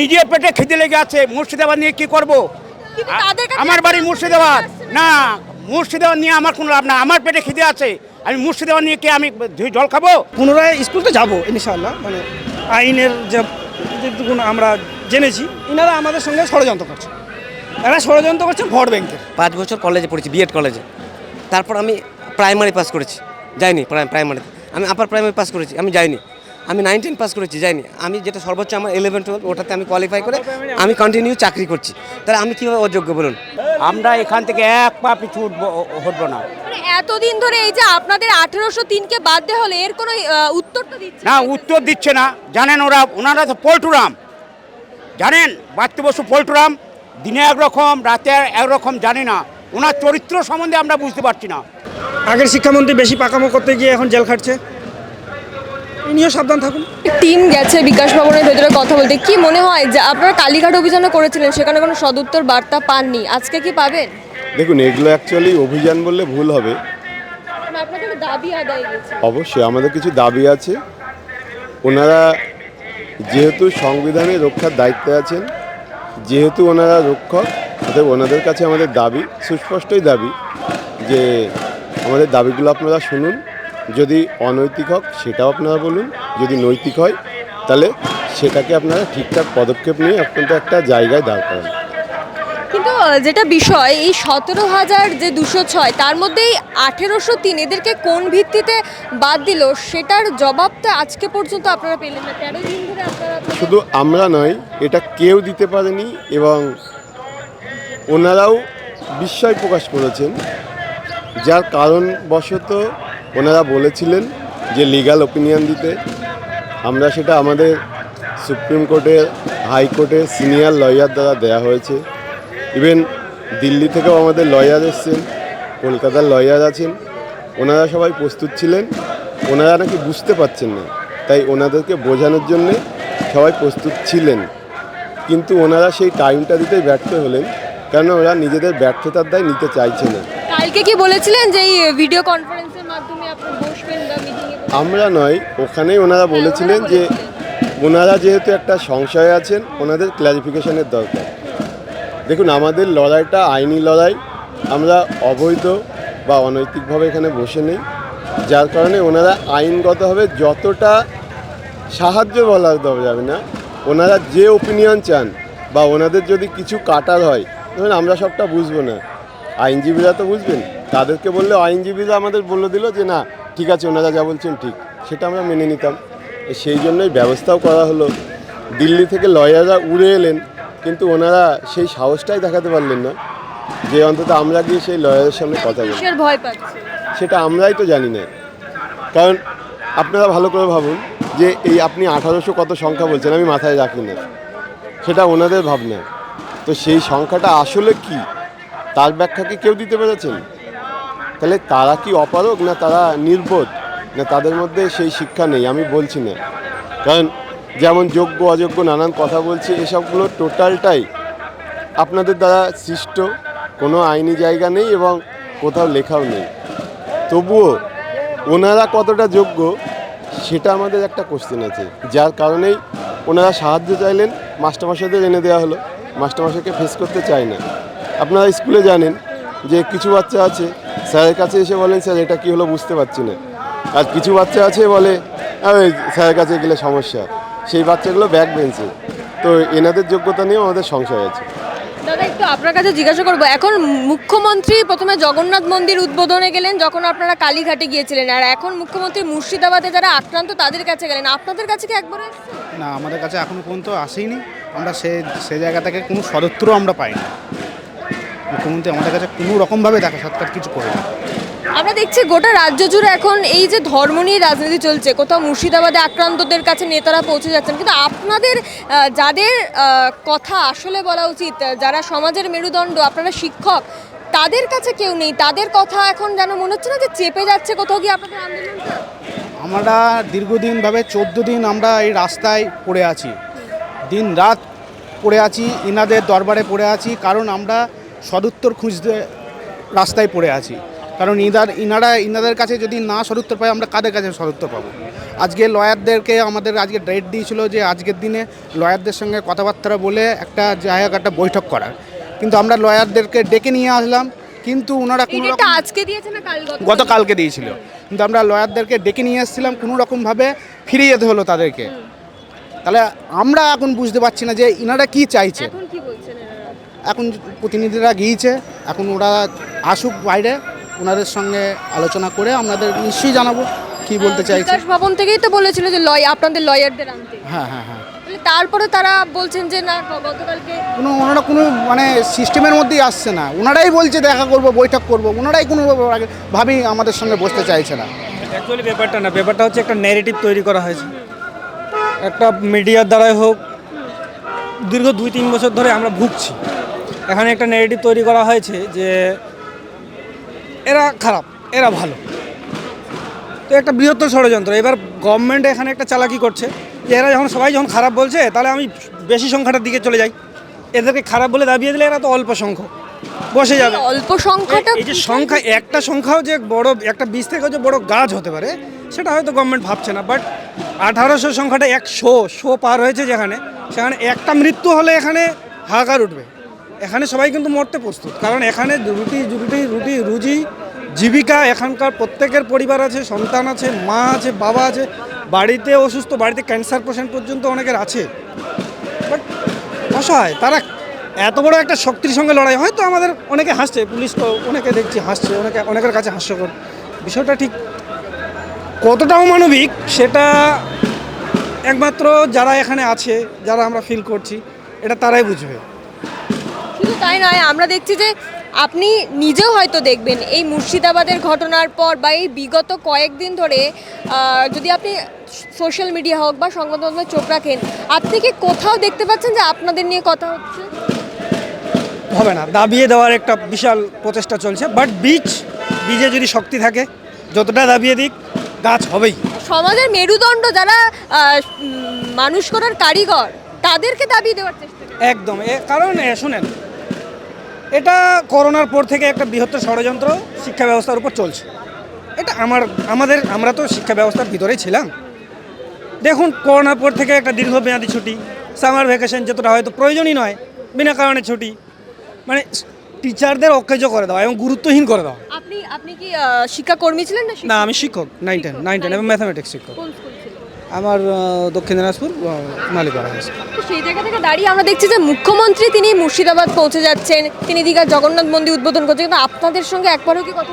নিজের পেটে খিদে লেগে আছে মুর্শিদাবাদ নিয়ে কি করব? আমার বাড়ি মুর্শিদাবাদ। না মুর্শিদাবাদ নিয়ে আমার কোনো লাভ না আমার পেটে খিদে আছে। আমি মুর্শিদাবাদ নিয়ে কি আমি জল খাব? পুনরায় স্কুলতে যাব ইনশাআল্লাহ। মানে আইনের যে আমরা জেনেছি ইনারা আমাদের সঙ্গে ষড়যন্ত্র করছে। এরা ষড়যন্ত্র করছে ভোট ব্যাংকের। পাঁচ বছর কলেজে পড়েছি বিএড কলেজে। তারপর আমি প্রাইমারি পাস করেছি। যাইনি প্রাইমারিতে আমি আপার প্রাইমারি পাস করেছি আমি যাইনি। আমি নাইন টেন পাস করেছি যাইনি। আমি যেটা সর্বোচ্চ আমার ইলেভেন টুয়েলভ ওটাতে আমি কোয়ালিফাই করে আমি কন্টিনিউ চাকরি করছি। তাহলে আমি কীভাবে অযোগ্য বলুন? আমরা এখান থেকে এক পা পিছু উঠবো হটবো না। মানে এতদিন ধরে এই যে আপনাদের আঠেরোশো তিনকে বাদ দেওয়া হলে এর কোনো উত্তর তো দিচ্ছে না উত্তর দিচ্ছে না। জানেন ওরা ওনারা তো পল্টুরাম। জানেন বাড়তে বসু পল্টুরাম? দিনে একরকম রাতে একরকম জানি না। ওনার চরিত্র সম্বন্ধে আমরা বুঝতে পারছি না। আগের শিক্ষামন্ত্রী বেশি পাকামো করতে গিয়ে এখন জেল খাটছে। নিয়েও সাবধান থাকুন। টিম গেছে বিকাশ ভবনের ভেতরে কথা বলতে। কি মনে হয় যে আপনারা কালীঘাট অভিযানও করেছিলেন? সেখানে কোনো সদুত্তর বার্তা পাননি। আজকে কি পাবেন? দেখুন এগুলো অ্যাকচুয়ালি অভিযান বললে ভুল হবে। মানে দাবি আদায় অবশ্যই আমাদের কিছু দাবি আছে। ওনারা যেহেতু সংবিধানে রক্ষার দায়িত্বে আছেন যেহেতু ওনারা রক্ষক অতএব ওনাদের কাছে আমাদের দাবি সুস্পষ্টই দাবি যে আমাদের দাবিগুলো আপনারা শুনুন। যদি অনৈতিক হোক সেটাও আপনারা বলুন। যদি নৈতিক হয় তাহলে সেটাকে আপনারা ঠিকঠাক পদক্ষেপ নিয়ে অত্যন্ত একটা জায়গায় দাঁড় করান। কিন্তু যেটা বিষয় এই সতেরো হাজার যে দুশো ছয় তার মধ্যেই আঠেরোশো তিন এদেরকে কোন ভিত্তিতে বাদ দিল সেটার জবাব তো আজকে পর্যন্ত আপনারা পেলেন না। তেরো দিন ধরে আপনারা শুধু আমরা নয় এটা কেউ দিতে পারেনি এবং ওনারাও বিস্ময় প্রকাশ করেছেন। যার কারণবশত ওনারা বলেছিলেন যে লিগ্যাল ওপিনিয়ন দিতে। আমরা সেটা আমাদের সুপ্রিম কোর্টের হাইকোর্টের সিনিয়র লয়ার দ্বারা দেয়া হয়েছে। ইভেন দিল্লি থেকেও আমাদের লয়ার এসছেন, কলকাতার লয়ার আছেন। ওনারা সবাই প্রস্তুত ছিলেন। ওনারা নাকি বুঝতে পারছেন না। তাই ওনাদেরকে বোঝানোর জন্যে সবাই প্রস্তুত ছিলেন। কিন্তু ওনারা সেই টাইমটা দিতেই ব্যর্থ হলেন। কেন ওরা নিজেদের ব্যর্থতার দায় নিতে চাইছে না। কালকে কি বলেছিলেন যে ভিডিও কনফারেন্সের আমরা নয় ওখানেই ওনারা বলেছিলেন যে ওনারা যেহেতু একটা সংশয়ে আছেন ওনাদের ক্ল্যারিফিকেশনের দরকার। দেখুন আমাদের লড়াইটা আইনি লড়াই আমরা অবৈধ বা অনৈতিকভাবে এখানে বসে নেই। যার কারণে ওনারা আইনগতভাবে যতটা সাহায্য বলা দেওয়া যাবে না ওনারা যে ওপিনিয়ন চান বা ওনাদের যদি কিছু কাটার হয় ধরুন আমরা সবটা বুঝব না। আইনজীবীরা তো বুঝবেন। তাদেরকে বললে আইনজীবীরা আমাদের বলে দিল যে না ঠিক আছে ওনারা যা বলছেন ঠিক। সেটা আমরা মেনে নিতাম। সেই জন্যই ব্যবস্থাও করা হলো। দিল্লি থেকে লয়াররা উড়ে এলেন কিন্তু ওনারা সেই সাহসটাই দেখাতে পারলেন না যে অন্তত আমরা গিয়ে সেই লয়ারের সামনে কথা বলি। ভয় পাচ্ছে? সেটা আমরাই তো জানি না। কারণ আপনারা ভালো করে ভাবুন যে এই আপনি আঠারোশো কত সংখ্যা বলছেন আমি মাথায় রাখি না। সেটা ওনাদের ভাবনা। তো সেই সংখ্যাটা আসলে কি? তার ব্যাখ্যা কি কেউ দিতে পেরেছেন? তাহলে তারা কি অপারক না তারা নির্বোধ? না তাদের মধ্যে সেই শিক্ষা নেই, আমি বলছি না। কারণ যেমন যোগ্য, অযোগ্য, নানান কথা বলছি, এসবগুলো টোটালটাই আপনাদের দ্বারা সৃষ্ট। কোনো আইনি জায়গা নেই এবং কোথাও লেখাও নেই। তবুও ওনারা কতটা যোগ্য, সেটা আমাদের একটা কোশ্চেন আছে। যার কারণেই ওনারা সাহায্য চাইলেন, মাস্টারমশাইদের এনে দেওয়া হলো। মাস্টারমশাইকে ফেস করতে চায় না। আপনারা স্কুলে জানেন যে কিছু বাচ্চা আছে স্যারের কাছে এসে বলেন স্যার এটা কী হলো বুঝতে পারছি না। আর কিছু বাচ্চা আছে বলে "আরে, স্যারের কাছে গেলে সমস্যা। সেই বাচ্চাগুলো ব্যাক বেঞ্চে তো এনাদের যোগ্যতা নিয়েও আমাদের সংশয় আছে। দাদা একটু আপনার কাছে জিজ্ঞাসা করব এখন মুখ্যমন্ত্রী প্রথমে জগন্নাথ মন্দির উদ্বোধনে গেলেন যখন আপনারা কালীঘাটে গিয়েছিলেন আর এখন মুখ্যমন্ত্রী মুর্শিদাবাদে যারা আক্রান্ত তাদের কাছে গেলেন। আপনাদের কাছে কি একবার না আমাদের কাছে এখনও পর্যন্ত আসেইনি। আমরা সে সে জায়গা থেকে কোনো সদুত্তরও আমরা পাইনি। মুখ্যমন্ত্রী আমাদের কাছে কোনো রকমভাবে দেখা সাক্ষাৎ কিছু করে না আমরা দেখছি গোটা রাজ্য জুড়ে এখন এই যে ধর্ম নিয়ে রাজনীতি চলছে কোথাও মুর্শিদাবাদে আক্রান্তদের কাছে নেতারা পৌঁছে যাচ্ছেন। কিন্তু আপনাদের যাদের কথা আসলে বলা উচিত যারা সমাজের মেরুদণ্ড আপনারা শিক্ষক তাদের কাছে কেউ নেই। তাদের কথা এখন যেন মনে হচ্ছে না যে চেপে যাচ্ছে কোথাও গিয়ে আপনাদের আন্দোলনটা আমরা দীর্ঘদিনভাবে চোদ্দ দিন আমরা এই রাস্তায় পড়ে আছি। দিন রাত পড়ে আছি ইনাদের দরবারে পড়ে আছি কারণ আমরা সদুত্তর খুঁজতে রাস্তায় পড়ে আছি। কারণ ইনার ইনারা ইনাদের কাছে যদি না সদুত্তর পাই আমরা কাদের কাছে সদুত্তর পাবো? আজকে লয়ারদেরকে আমাদের আজকে ডেট দিয়েছিল যে আজকের দিনে লয়ারদের সঙ্গে কথাবার্তা বলে একটা জায়গা একটা বৈঠক করার। কিন্তু আমরা লয়ারদেরকে ডেকে নিয়ে আসলাম কিন্তু ওনারা কোনো রকম আজকে দিয়েছে না কাল গতকালকে দিয়েছিল। কিন্তু আমরা লয়ারদেরকে ডেকে নিয়ে এসেছিলাম কোনো রকমভাবে ফিরিয়ে যেতে হলো তাদেরকে। তাহলে আমরা এখন বুঝতে পারছি না যে ইনারা কি চাইছে। এখন প্রতিনিধিরা গিয়েছে এখন ওরা আসুক বাইরে ওনাদের সঙ্গে আলোচনা করে আমাদের নিশ্চয়ই জানাব কি বলতে আহ, চাইছে। বিকাশ ভবন থেকেই তো বলেছিল যে লয় আপনাদের লয়ারদের আনতে। হ্যাঁ হ্যাঁ হ্যাঁ। তাহলে তারপরে তারা বলছেন যে না গতকালকে কোনো ওনারা কোনো মানে সিস্টেমের মধ্যেই আসছে না। ওনারাই বলছে দেখা করব বৈঠক করব ওনারাই কোনো ভাবেই আমাদের সঙ্গে বসতে চাইছে না। অ্যাকচুয়ালি ব্যাপারটা না ব্যাপারটা হচ্ছে একটা ন্যারেটিভ তৈরি করা হয়েছে। একটা মিডিয়ার দ্বারাই হোক দীর্ঘ দুই তিন বছর ধরে আমরা ভুগছি। এখানে একটা ন্যারেটিভ তৈরি করা হয়েছে যে এরা খারাপ এরা ভালো। তো একটা বৃহত্তর ষড়যন্ত্র। এবার গভর্নমেন্ট এখানে একটা চালাকি করছে যে এরা যখন সবাই যখন খারাপ বলছে তাহলে আমি বেশি সংখ্যাটার দিকে চলে যাই। এদেরকে খারাপ বলে দাবিয়ে দিলে এরা তো অল্প সংখ্যক। বসে যাবে। অল্প সংখ্যাটা এই যে সংখ্যা একটা সংখ্যাও যে বড় একটা বীজ থেকেও যে বড় গাছ হতে পারে সেটা হয়তো গভর্নমেন্ট ভাবছে না। বাট আঠারোশো সংখ্যাটা একশো শো পার হয়েছে যেখানে। সেখানে একটা মৃত্যু হলে এখানে হাহাকার উঠবে। এখানে সবাই কিন্তু মরতে প্রস্তুত। কারণ এখানে রুটি রুটি রুটি, রুজি, জীবিকা, এখানকার প্রত্যেকের পরিবার আছে, সন্তান আছে, মা আছে, বাবা আছে। বাড়িতে অসুস্থ, বাড়িতে ক্যান্সার পেশেন্ট পর্যন্ত অনেকের আছে। বাট অসহায়, তারা এত বড় একটা শক্তির সঙ্গে লড়াই। হয়তো আমাদের অনেকে হাসছে, পুলিশ অনেকে দেখছি হাসছে, অনেকে, অনেকের কাছে হাস্যকর। বিষয়টা ঠিক কতটা অমানবিক সেটা একমাত্র যারা এখানে আছে, যারা আমরা ফিল করছি, এটা তারাই বুঝবে। শুধু তাই নয় আমরা দেখছি যে আপনি নিজেও হয়তো দেখবেন এই মুর্শিদাবাদের ঘটনার পর বা এই বিগত কয়েকদিন ধরে যদি আপনি সোশ্যাল মিডিয়া হোক বা সংবাদ মাধ্যমে চোখ রাখেন আপনি কি কোথাও দেখতে পাচ্ছেন যে আপনাদের নিয়ে কথা হচ্ছে হবে না দাবিয়ে দেওয়ার একটা বিশাল প্রচেষ্টা চলছে বাট বীজ বীজে যদি শক্তি থাকে যতটা দাবিয়ে দিক গাছ হবেই সমাজের মেরুদণ্ড যারা মানুষ করার কারিগর তাদেরকে দাবিয়ে দেওয়ার চেষ্টা। একদম এ কারণ শুনেন এটা করোনার পর থেকে একটা বৃহত্তর ষড়যন্ত্র শিক্ষা ব্যবস্থার উপর চলছে। এটা আমার আমাদের আমরা তো শিক্ষা ব্যবস্থার ভিতরেই ছিলাম। দেখুন করোনার পর থেকে একটা দীর্ঘমেয়াদী ছুটি সামার ভ্যাকেশন যতটা হয়তো প্রয়োজনই নয় বিনা কারণে ছুটি মানে টিচারদের অকেজ করে দেওয়া এবং গুরুত্বহীন করে দেওয়া। আপনি আপনি কি শিক্ষাকর্মী ছিলেন না না আমি শিক্ষক নাইন টেন নাইন টেন এবং ম্যাথামেটিক্স শিক্ষক? আমার দক্ষিণ দিনাজপুর। তো সেই জায়গা থেকে দাঁড়িয়ে আমরা দেখছি যে মুখ্যমন্ত্রী তিনি মুর্শিদাবাদ পৌঁছে যাচ্ছেন তিনি দীঘার জগন্নাথ মন্দির উদ্বোধন করছেন কিন্তু আপনাদের সঙ্গে একবারও কি কথা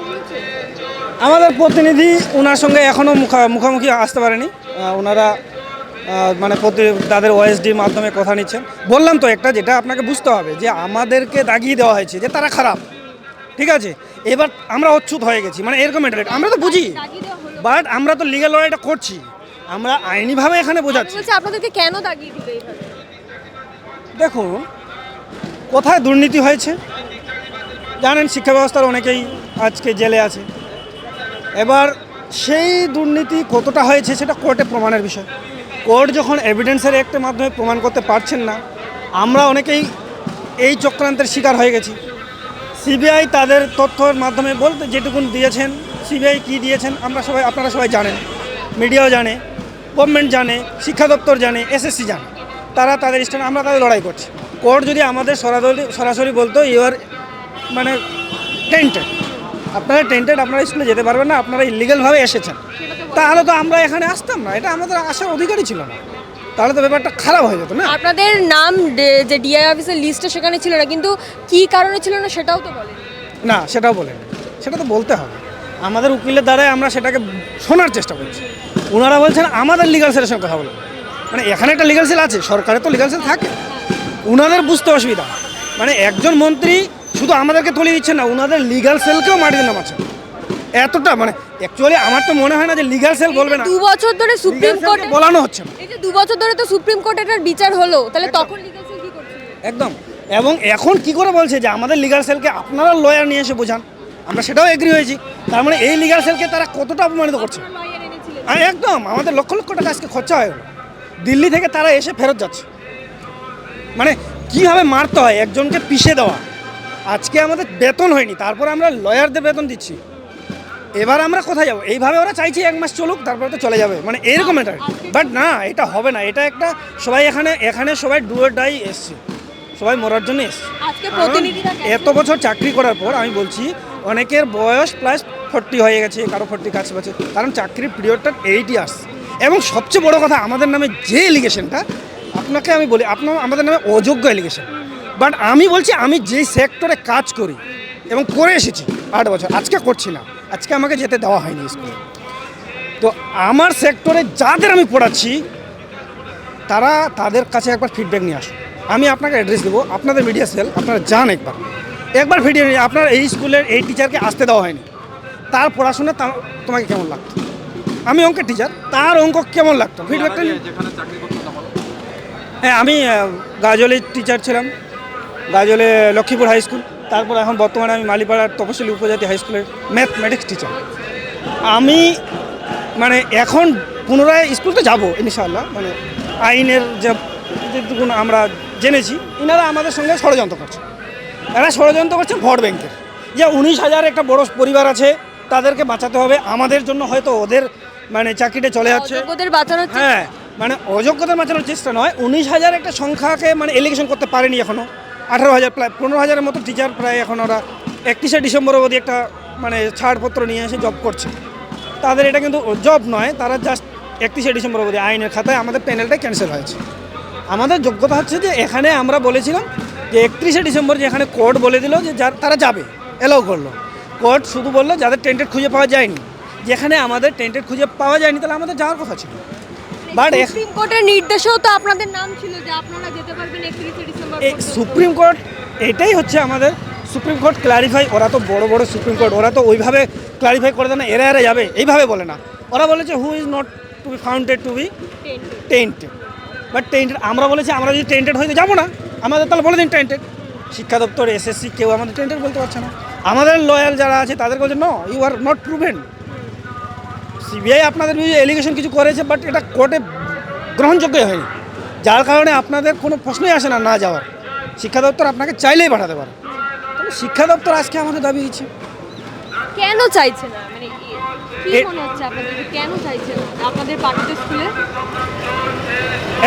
আমাদের প্রতিনিধি ওনার সঙ্গে এখনও মুখোমুখি আসতে পারেনি। ওনারা মানে প্রতি তাদের ওএসডির মাধ্যমে কথা নিচ্ছেন। বললাম তো একটা যেটা আপনাকে বুঝতে হবে যে আমাদেরকে দাগিয়ে দেওয়া হয়েছে যে তারা খারাপ। ঠিক আছে? এবার আমরা অচ্ছুত হয়ে গেছি। মানে এরকম। আমরা তো বুঝি। বাট আমরা তো লিগাল লড়াইটা করছি। আমরা আইনিভাবে এখানে বোঝাচ্ছি। বলছি আপনাদেরকে কেন দাগিয়ে দিবে এইভাবে দেখুন কোথায় দুর্নীতি হয়েছে? জানেন শিক্ষা ব্যবস্থার অনেকেই আজকে জেলে আছে। এবার সেই দুর্নীতি কতটা হয়েছে সেটা কোর্টে প্রমাণের বিষয়। কোর্ট যখন এভিডেন্সের একটা মাধ্যমে প্রমাণ করতে পারছেন না আমরা অনেকেই এই চক্রান্তের শিকার হয়ে গেছি। সিবিআই তাদের তথ্যের মাধ্যমে বলতে যেটুকুন দিয়েছেন সিবিআই কি দিয়েছেন আমরা সবাই আপনারা সবাই জানেন মিডিয়াও জানে। গভর্নমেন্ট জানে শিক্ষা দপ্তর জানে এসএসসি জানে তারা তাদের স্ট্যান্ড আমরা তাদের লড়াই করছি। কোর্ট যদি আমাদের সরাসরি সরাসরি বলতো ইউর মানে টেন্টেড আপনারা টেন্টেড আপনারা স্কুলে যেতে পারবেন না আপনারা ইলিগালভাবে এসেছেন। তাহলে তো আমরা এখানে আসতাম না এটা আমাদের আসার অধিকারই ছিল না। তাহলে তো ব্যাপারটা খারাপ হয়ে যেত না? আপনাদের নাম যে ডিআই অফিসের লিস্টে সেখানে ছিল না কিন্তু কি কারণে ছিল না সেটাও তো বলেন। না সেটাও বলেন। সেটা তো বলতে হবে। আমাদের উকিলের দ্বারাই আমরা সেটাকে শোনার চেষ্টা করছি। ওনারা বলছেন আমাদের লিগাল সেলের সঙ্গে কথা বলব মানে এখানে একটা লিগাল সেল আছে সরকারের তো লিগাল সেল থাকে। ওনাদের বুঝতে অসুবিধা। মানে একজন মন্ত্রী শুধু আমাদেরকে তুলে দিচ্ছেন না ওনাদের লিগাল সেলকেও মাটিতে নামাচ্ছেন এতটা মানে অ্যাকচুয়ালি আমার তো মনে হয় না যে লিগাল সেল বলবে না। দু বছর ধরে সুপ্রিম কোর্ট বলানো হচ্ছে না। এই যে দু বছর ধরে তো সুপ্রিম কোর্ট এটার বিচার হলো তাহলে তখন লিগাল সেল কি করছিল একদম। এবং এখন কি করে বলছে যে আমাদের লিগাল সেলকে আপনারা লয়ার নিয়ে এসে বোঝান। আমরা সেটাও এগ্রি হয়েছি। তার মানে এই লিগাল সেলকে তারা কতটা অপমানিত করছে? একদম আমাদের লক্ষ লক্ষ টাকা আজকে খরচা হয়ে দিল্লি থেকে তারা এসে ফেরত যাচ্ছে। মানে কীভাবে মারতে হয় একজনকে পিষে দেওয়া। আজকে আমাদের বেতন হয়নি তারপর আমরা লয়ারদের বেতন দিচ্ছি। এবার আমরা কোথায় যাব? এইভাবে ওরা চাইছি এক মাস চলুক তারপরে তো চলে যাবে। মানে এরকম এটা বাট না এটা হবে না। এটা একটা সবাই এখানে এখানে সবাই ডুয়ার ডাই এসছে। সবাই মরার জন্য এসছে। এত বছর চাকরি করার পর আমি বলছি অনেকের বয়স প্লাস ফোর্টি হয়ে গেছে, কারও ফোর্টি কাছাকাছি কারণ চাকরির পিরিয়ডটা এইট ইয়ার্স এবং সবচেয়ে বড় কথা, আমাদের নামে যে এলিগেশনটা আপনাকে আমি বলি, আপনার, আমাদের নামে অযোগ্য এলিগেশন বাট আমি বলছি, আমি যেই সেক্টরে কাজ করি এবং করে এসেছি আট বছর, আজকে করছি না। আজকে আমাকে যেতে দেওয়া হয়নি স্কুলে তো আমার সেক্টরে যাদের আমি পড়াচ্ছি, তারা তাদের কাছে একবার ফিডব্যাক নিয়ে আসুন। আমি আপনাকে অ্যাড্রেস দেবো, আপনাদের মিডিয়া সেল আপনারা যান একবার। একবার ভিডিও নিয়ে আপনার এই স্কুলের এই টিচারকে আসতে দেওয়া হয়নি। তার পড়াশোনা তার তোমাকে কেমন লাগতো? আমি অঙ্কের টিচার তার অঙ্ক কেমন লাগতো? ফিডব্যাকটা হ্যাঁ আমি আহ, গাজলের টিচার ছিলাম। গাজলে লক্ষ্মীপুর হাই স্কুল তারপর এখন বর্তমানে আমি মালিপাড়ার তপশিলি উপজাতি হাই স্কুলের ম্যাথমেটিক্স টিচার আমি মানে এখন পুনরায় স্কুল তো যাব ইনশাআল্লাহ। মানে আইনের যে আমরা জেনেছি ইনারা আমাদের সঙ্গে ষড়যন্ত্র করছে। এরা ষড়যন্ত্র করছে ভোট ব্যাংকের যে উনিশ হাজার একটা বড় পরিবার আছে তাদেরকে বাঁচাতে হবে। আমাদের জন্য হয়তো ওদের মানে চাকরিটা চলে যাচ্ছে। অযোগ্যদের বাঁচানোর হ্যাঁ মানে অযোগ্যতা বাঁচানোর চেষ্টা নয়। উনিশ হাজার একটা সংখ্যাকে মানে এলিগেশন করতে পারেনি এখনও আঠারো হাজার প্রায় পনেরো হাজারের মতো টিচার প্রায় এখন ওরা একত্রিশে ডিসেম্বর অবধি একটা মানে ছাড়পত্র নিয়ে এসে জব করছে। তাদের এটা কিন্তু জব নয় তারা জাস্ট একত্রিশে ডিসেম্বর অবধি আইনের খাতায় আমাদের প্যানেলটাই ক্যান্সেল হয়েছে। আমাদের যোগ্যতা হচ্ছে যে এখানে আমরা বলেছিলাম যে একত্রিশে ডিসেম্বর যেখানে কোর্ট বলে দিল যে যার তারা যাবে এলাও করল। কোর্ট শুধু বলল যাদের টেন্টেড খুঁজে পাওয়া যায়নি। যেখানে আমাদের টেন্টেড খুঁজে পাওয়া যায়নি তাহলে আমাদের যাওয়ার কথা ছিল। বাট সুপ্রিম কোর্টের নির্দেশেও তো আপনাদের নাম ছিল যে আপনারা যেতে পারবেন একত্রিশে ডিসেম্বর এই সুপ্রিম কোর্ট এটাই হচ্ছে আমাদের সুপ্রিম কোর্ট ক্লারিফাই ওরা তো বড় বড় সুপ্রিম কোর্ট ওরা তো ওইভাবে ক্লারিফাই করে দেয় না এরা এরা যাবে এইভাবে বলে না। ওরা বলেছে who is not to be founded to be tainted but tainted আমরা বলেছি আমরা যদি টেন্টেড হইতে যাব না। আমাদের তাহলে বলে দিন টেন্টেড শিক্ষা দপ্তর এসএসসি কেউ আমাদের টেন্টেড বলতে পারছে না। আমাদের লয়াল যারা আছে তাদের বলছে no you are not proven CBI আপনাদের বিরুদ্ধে এলিগেশন কিছু করেছে বাট এটা কোর্টে গ্রহণযোগ্য হয়নি। যার কারণে আপনাদের কোনো প্রশ্নই আসে না না যাওয়ার। শিক্ষা দপ্তর আপনাকে চাইলেই পাঠাতে পারে। তাহলে শিক্ষা দপ্তর আজকে আমাদের দাবি দিচ্ছে। কেন চাইছে না? মানে কি মনে হচ্ছে আপনাদের? কেন চাইছে না? আপনাদের পাঠাতে স্কুলে?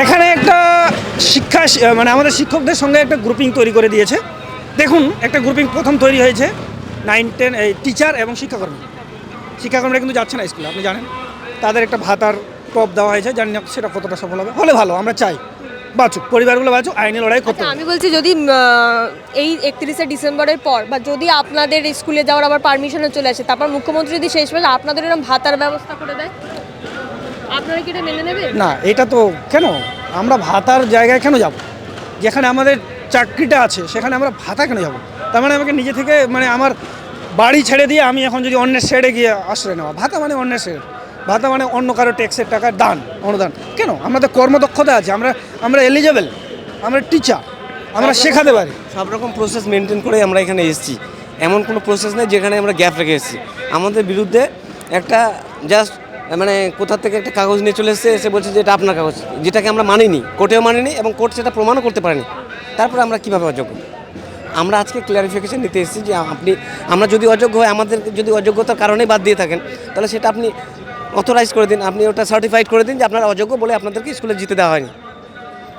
এখানে একটা শিক্ষা মানে আমাদের শিক্ষকদের সঙ্গে একটা গ্রুপিং তৈরি করে দিয়েছে। দেখুন একটা গ্রুপিং প্রথম তৈরি হয়েছে নাইন টেন এই টিচার এবং শিক্ষাকর্মী। শিক্ষাকর্মীরা কিন্তু যাচ্ছে না স্কুলে আপনি জানেন। তাদের একটা ভাতার টপ দেওয়া হয়েছে জানি না সেটা কতটা সফল হবে। হলে ভালো আমরা চাই। বাঁচুক পরিবারগুলো বাঁচুক আইনি লড়াই করতে আচ্ছা আমি বলছি যদি এই একত্রিশে ডিসেম্বরের পর বা যদি আপনাদের স্কুলে যাওয়ার আবার পারমিশনও চলে আসে তারপর মুখ্যমন্ত্রী যদি শেষ বেলা আপনাদের এরকম ভাতার ব্যবস্থা করে দেয়? আপনারা কি এটা মেনে নেবেন? না এটা তো কেন? আমরা ভাতার জায়গায় কেন যাব? যেখানে আমাদের চাকরিটা আছে সেখানে আমরা ভাতা কেন যাব? তার মানে আমাকে নিজে থেকে মানে আমার বাড়ি ছেড়ে দিয়ে আমি এখন যদি অন্যের শেডে গিয়ে আশ্রয় নেওয়া ভাতা মানে অন্যের শেড ভাতা মানে অন্য কারও ট্যাক্সের টাকা দান অনুদান। কেন? আমাদের কর্মদক্ষতা আছে আমরা আমরা এলিজেবল আমরা টিচার আমরা শেখাতে পারি। সব রকম প্রসেস মেনটেন করে আমরা এখানে এসেছি। এমন কোনো প্রসেস নেই যেখানে আমরা গ্যাপ রেখে এসেছি। আমাদের বিরুদ্ধে একটা জাস্ট মানে কোথা থেকে একটা কাগজ নিয়ে চলে এসেছে এসে বলছে যে এটা আপনার কাগজ। যেটাকে আমরা মানিনি কোর্টেও মানিনি এবং কোর্ট সেটা প্রমাণও করতে পারেনি। তারপরে আমরা কীভাবে অযোগ্য? আমরা আজকে ক্লিয়ারিফিকেশন নিতে এসেছি যে আপনি আমরা যদি অযোগ্য হয় আমাদের যদি অযোগ্যতার কারণেই বাদ দিয়ে থাকেন তাহলে সেটা আপনি অথরাইজ করে দিন, আপনি ওটা সার্টিফাইড করে দিন যে আপনারা অযোগ্য বলে আপনাদেরকে স্কুলে জিতে দেওয়া হয়নি।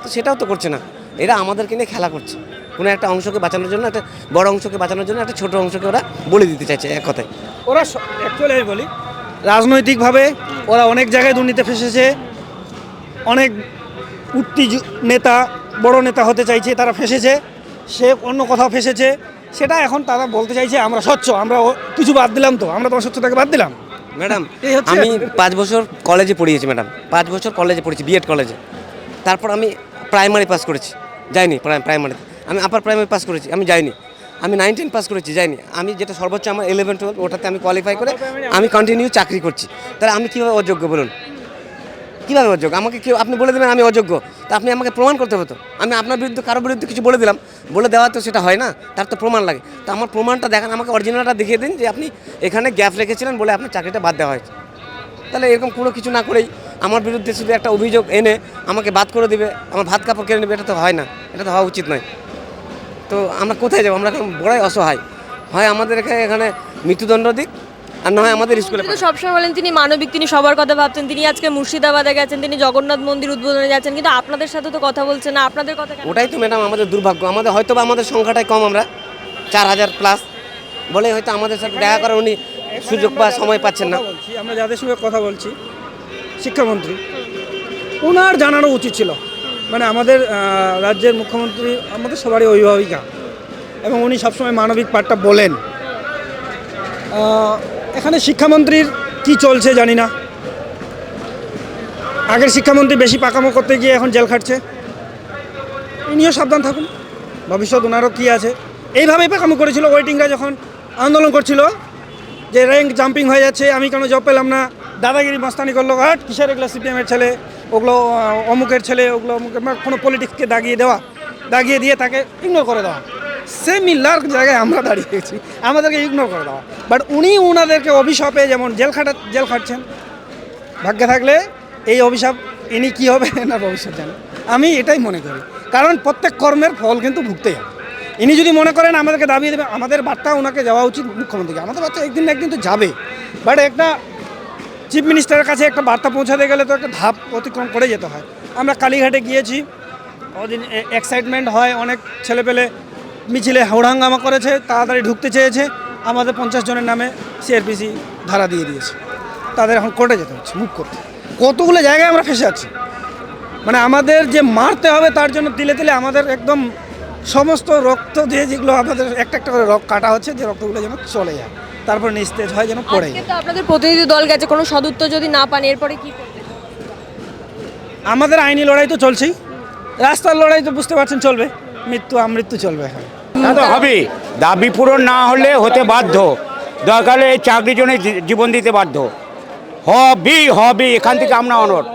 তো সেটাও তো করছে না। এরা আমাদেরকে নিয়ে খেলা করছে। কোনো একটা অংশকে বাঁচানোর জন্য, একটা বড় অংশকে বাঁচানোর জন্য, একটা ছোট অংশকে ওরা বলে দিতে চাইছে এক কথায়। ওরা অ্যাকচুয়ালি বলি, রাজনৈতিকভাবে ওরা অনেক জায়গায় দুর্নীতি ফেসেছে। অনেক উঠতি নেতা, বড় নেতা হতে চাইছে, তারা ফেসেছে। সে অন্য কোথাও ফেসেছে। সেটা এখন তারা বলতে চাইছে, আমরা স্বচ্ছ, আমরা কিছু বাদ দিলাম তো, আমরা তোমার স্বচ্ছতাকে বাদ দিলাম। ম্যাডাম আমি পাঁচ বছর কলেজে পড়িয়েছি ম্যাডাম। পাঁচ বছর কলেজে পড়েছি বিএড কলেজে। তারপর আমি প্রাইমারি পাস করেছি। যাইনি প্রাইমারিতে আমি আপার প্রাইমারি পাস করেছি আমি যাইনি। আমি নাইন টেন পাস করেছি যাইনি। আমি যেটা সর্বোচ্চ আমার ইলেভেন টুয়েলভ ওটাতে আমি কোয়ালিফাই করে আমি কন্টিনিউ চাকরি করছি। তাহলে আমি কীভাবে অযোগ্য বলুন? কীভাবে অযোগ্য? আমাকে কেউ আপনি বলে দেবেন আমি অযোগ্য। তা আপনি আমাকে প্রমাণ করতে হতো আমি আপনার বিরুদ্ধে কারোর বিরুদ্ধে কিছু বলে দিলাম। বলে দেওয়া তো সেটা হয় না। তার তো প্রমাণ লাগে। তো আমার প্রমাণটা দেখান, আমাকে অরিজিনালটা দেখিয়ে দিন যে আপনি এখানে গ্যাপ রেখেছিলেন বলে আপনার চাকরিটা বাদ দেওয়া হয়েছে। তাহলে এরকম কোনো কিছু না করেই আমার বিরুদ্ধে শুধু একটা অভিযোগ এনে আমাকে বাদ করে দিবে, আমার ভাত কাপড় কেড়ে নেবে, এটা তো হয় না। এটা তো হওয়া উচিত নয়। তো আমরা কোথায় যাব? আমরা এখন বড়ই অসহায়। হয় আমাদের এখানে এখানে মৃত্যুদণ্ড দিক আর না হয় আমাদের স্কুলে কিন্তু সবসময় বলেন তিনি মানবিক তিনি সবার কথা ভাবছেন তিনি আজকে মুর্শিদাবাদে গেছেন তিনি জগন্নাথ মন্দির উদ্বোধনে যাচ্ছেন কিন্তু আপনাদের সাথে তো কথা বলছেন না। আপনাদের কথা কেন? ওটাই তো ম্যাডাম আমাদের দুর্ভাগ্য। আমাদের হয়তো বা আমাদের সংখ্যাটাই কম আমরা চার হাজার প্লাস বলে হয়তো আমাদের সাথে দেখা করার উনি সুযোগ বা সময় পাচ্ছেন না। কথা বলছি আমরা যাদের সঙ্গে কথা বলছি শিক্ষামন্ত্রী ওনার জানানো উচিত ছিল। মানে আমাদের আহ, রাজ্যের মুখ্যমন্ত্রী আমাদের সবারই অভিভাবিকা এবং উনি সবসময় মানবিক পাঠটা বলেন। আহ, এখানে শিক্ষামন্ত্রীর কি চলছে জানি না। আগের শিক্ষামন্ত্রী বেশি পাকামো করতে গিয়ে এখন জেল খাটছে। ইনিও সাবধান থাকুন। ভবিষ্যৎ ওনারও কী আছে। এইভাবেই পাকামো করেছিল ওয়েটিংরা যখন আন্দোলন করছিল যে র্যাঙ্ক জাম্পিং হয়ে যাচ্ছে, আমি কেন জব পেলাম না? দাদাগিরি মস্তানি করল হাট কিসের এগুলো সিপিএমের ছেলে, ওগুলো অমুকের ছেলে, ওগুলো অমুকের মানে কোনো পলিটিক্সকে দাগিয়ে দেওয়া, দাগিয়ে দিয়ে তাকে ইগনোর করে দেওয়া। সে মিল্লার জায়গায় আমরা দাঁড়িয়ে গেছি। আমাদেরকে ইগনোর করে দেওয়া বাট উনি ওনাদেরকে অভিশাপে যেমন জেল খাটা, জেল খাটছেন। ভাগ্যে থাকলে এই অভিশাপ, ইনি কী হবে না ভবিষ্যৎ জানেন আমি এটাই মনে করি। কারণ প্রত্যেক কর্মের ফল কিন্তু ভুগতেই হবে। ইনি যদি মনে করেন আমাদেরকে দাবিয়ে দেবে, আমাদের বার্তা ওনাকে যাওয়া উচিত মুখ্যমন্ত্রীকে। আমাদের বার্তা একদিন না একদিন তো যাবে। বাট একটা চিফ মিনিস্টারের কাছে একটা বার্তা পৌঁছাতে গেলে তো একটা ধাপ অতিক্রম করে যেতে হয়। আমরা কালীঘাটে গিয়েছি। ওদিন এক্সাইটমেন্ট হয়, অনেক ছেলেপেলে মিছিলে হাওড়াঙ্গামা করেছে তাড়াতাড়ি ঢুকতে চেয়েছে। আমাদের পঞ্চাশ জনের নামে সিআরপিসি ধারা দিয়ে দিয়েছে। তাদের এখন কোর্টে যেতে হচ্ছে মুখ করতে। কতগুলো জায়গায় আমরা ফেসে আছি। মানে আমাদের যে মারতে হবে তার জন্য তিলে তিলে আমাদের একদম সমস্ত রক্ত দিয়ে যেগুলো আমাদের একটা একটা করে রক্ত কাটা হচ্ছে যে রক্তগুলো যেন চলে যায়। তারপর নিস্তেজ হয় যেন পড়ে যায়। আপনাদের প্রতিনিধি দল গেছে কোনো সদুত্তর যদি না পান এরপরে কি আমাদের আইনি লড়াই তো চলছেই। রাস্তার লড়াই তো বুঝতে পারছেন চলবে। মৃত্যু আমৃত্যু চলবে এখন। তা তো হবে। দাবি পূরণ না হলে হতে বাধ্য। দরকার হলে এই চাকরির জন্য জীবন দিতে বাধ্য। হবি হবি এখান থেকে আমরা অনড়।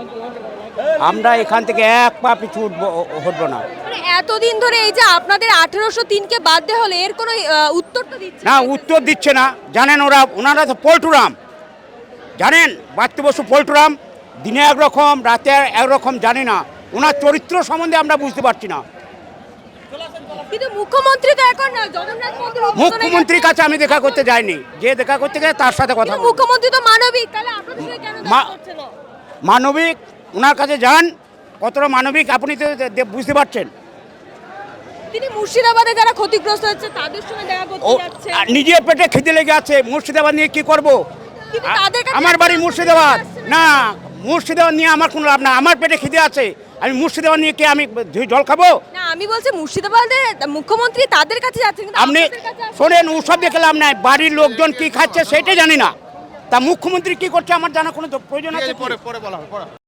আমরা এখান থেকে এক পা পিছু উঠবো হটবো না। মানে এতদিন ধরে এই যে আপনাদের আঠেরোশো তিনকে বাদ দেওয়া হলে এর কোনো উত্তর তো দিচ্ছে না উত্তর দিচ্ছে না। জানেন ওরা ওনারা তো পল্টুরাম। জানেন বাত্যবসু পল্টুরাম? দিনে একরকম রাতে একরকম জানি না। ওনার চরিত্র সম্বন্ধে আমরা বুঝতে পারছি না। কিন্তু মুখ্যমন্ত্রী তো এখন জগন্নাথ মন্দির মুখ্যমন্ত্রীর কাছে আমি দেখা করতে যাইনি। যে দেখা করতে গেছে তার সাথে কথা মুখ্যমন্ত্রী তো মানবিক তাহলে আপনাদের সঙ্গে কেন দেখা মা- না? মানবিক ওনার কাছে যান কতটা মানবিক আপনি তো বুঝতে পারছেন। তিনি মুর্শিদাবাদে যারা ক্ষতিগ্রস্ত হচ্ছে তাদের সঙ্গে দেখা করতে যাচ্ছে আর নিজের পেটে খিদে লেগে আছে মুর্শিদাবাদ নিয়ে কি করব? আমার বাড়ি মুর্শিদাবাদ। না মুর্শিদাবাদ নিয়ে আমার কোনো লাভ না আমার পেটে খিদে আছে। আমি মুর্শিদাবাদ নিয়ে কি আমি জল খাব না আমি বলছি মুর্শিদাবাদে মুখ্যমন্ত্রী তাদের কাছে যাচ্ছেন আপনি না। শোনেন ওসব দেখে লাভ নাই বাড়ির লোকজন কি খাচ্ছে সেটাই জানি না তা মুখ্যমন্ত্রী কি করছে আমার জানা কোনো প্রয়োজন আছে কি?